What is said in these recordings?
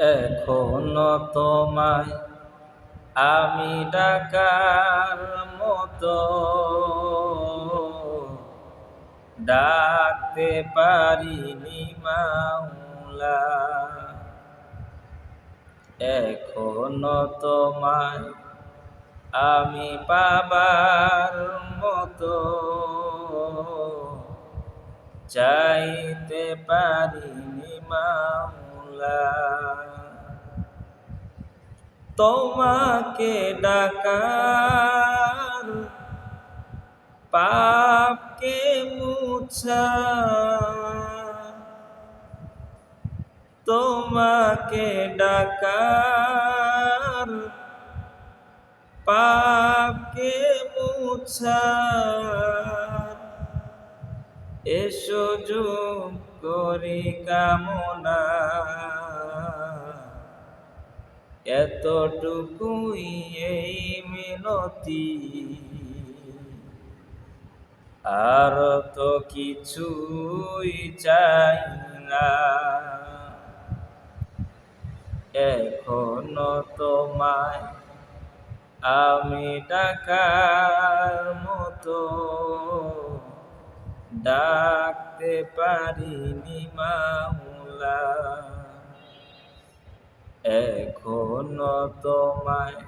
এখনও তোমায় আমি ডাকার মতো ডাকতে পারিনি মাওলা। এখনও তোমায় আমি পাবার মতো চাইতে পারিনি তোমাকে ডাকার পাপকে মুছা। তোমাকে ডাকার পাপকে মুছা। এসো যোগ করি কামনা। এতটুকুই এই মিনতি। আর তো কিছুই চাই না। এখনও তোমায় আমি ডাকার মতো ডাকতে পারিনি মামলা। এখনও তোমায়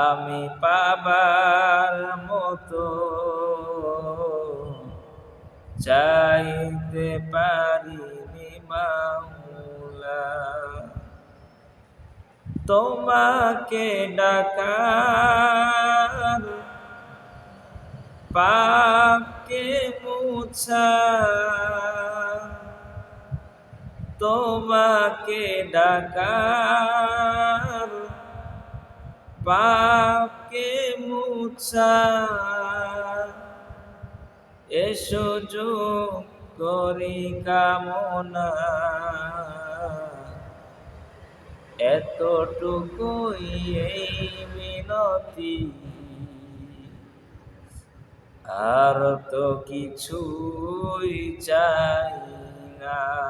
আমি পাবার মতো চাইতে পারিনি মামলা তোমাকে ডাকার পাপকে মুছা তোমাকে ডাকার পাপকে মুছা। এসো যোগ করি কামনা। এতটুকুই এই মিনতি। আর তো কিছুই চাই না।